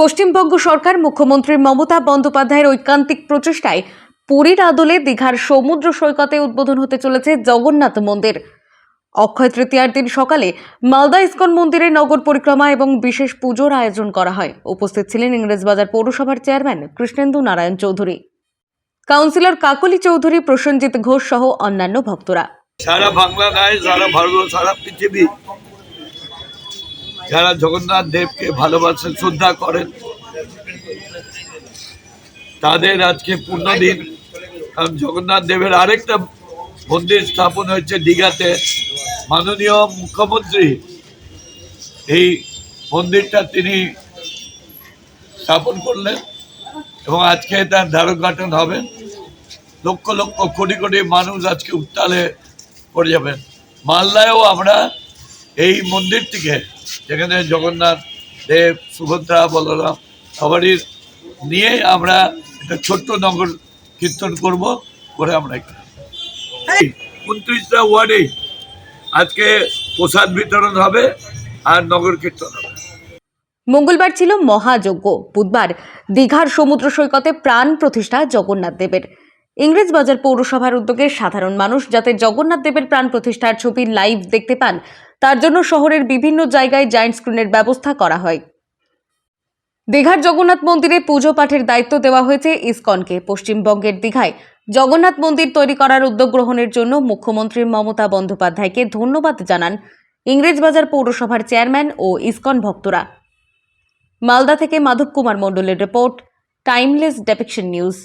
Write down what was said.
পশ্চিমবঙ্গ সরকার মুখ্যমন্ত্রী মমতা বন্দ্যোপাধ্যায়ের ঐকান্তিক প্রচেষ্টায় পুরীর আদলে দীঘার সমুদ্র সৈকতে উদ্বোধন হতে চলেছে জগন্নাথ মন্দির। অক্ষয় তৃতীয়ার দিন সকালে মালদা ইস্কন মন্দিরে নগর পরিক্রমা এবং বিশেষ পুজোর আয়োজন করা হয়। উপস্থিত ছিলেন ইংরেজবাজার পৌরসভার চেয়ারম্যান কৃষ্ণেন্দু নারায়ণ চৌধুরী। কাউন্সিলর কাকলি চৌধুরী, প্রসেনজিৎ ঘোষ সহ অন্যান্য ভক্তরা। সারা বাংলাদেশ সারা ভারত, সারা পৃথিবী যারা জগন্নাথ দেবকে ভালোবাসেন, শ্রদ্ধা করেন, তাদের আজকে পূর্ণ দিন কারণ জগন্নাথ দেবের আরেকটা মন্দির স্থাপন হয়েছে দীঘাতে। মাননীয় মুখ্যমন্ত্রী এই মন্দিরটা তিনি স্থাপন করলেন এবং আজকে তার দ্বারোদ্ঘাটন হবে। লক্ষ লক্ষ কোটি কোটি মানুষ আজকে উত্তালে পড়ে যাবেন। মালদায়ও আমরা এই মন্দিরটিকে যেখানে জগন্নাথ, দেব, সুভদ্রা, বলরাম সবারই নিয়ে আমরা একটা ছোট্ট নগর কীর্তন করব, করে আমরা উনত্রিশটা ওয়ার্ডে আজকে প্রসাদ বিতরণ হবে আর নগর কীর্তন হবে। মঙ্গলবার ছিল মহাযজ্ঞ। বুধবার দীঘার সমুদ্র সৈকতে প্রাণ প্রতিষ্ঠা জগন্নাথ দেবের। ইংরেজবাজার পৌরসভার উদ্যোগে সাধারণ মানুষ যাতে জগন্নাথ দেবের প্রাণ প্রতিষ্ঠার ছবি লাইভ দেখতে পান, তার জন্য শহরের বিভিন্ন জায়গায় জায়েন্ট স্ক্রিনের ব্যবস্থা করা হয়। দীঘার জগন্নাথ মন্দিরে পুজো পাঠের দায়িত্ব দেওয়া হয়েছে ইসকনকে। পশ্চিমবঙ্গের দীঘায় জগন্নাথ মন্দির তৈরি করার উদ্যোগ গ্রহণের জন্য মুখ্যমন্ত্রী মমতা বন্দ্যোপাধ্যায়কে ধন্যবাদ জানান ইংরেজবাজার পৌরসভার চেয়ারম্যান ও ইসকন ভক্তরা। মালদা থেকে মাধব কুমার মণ্ডলের রিপোর্ট, টাইমলেস ডেপিকশন নিউজ।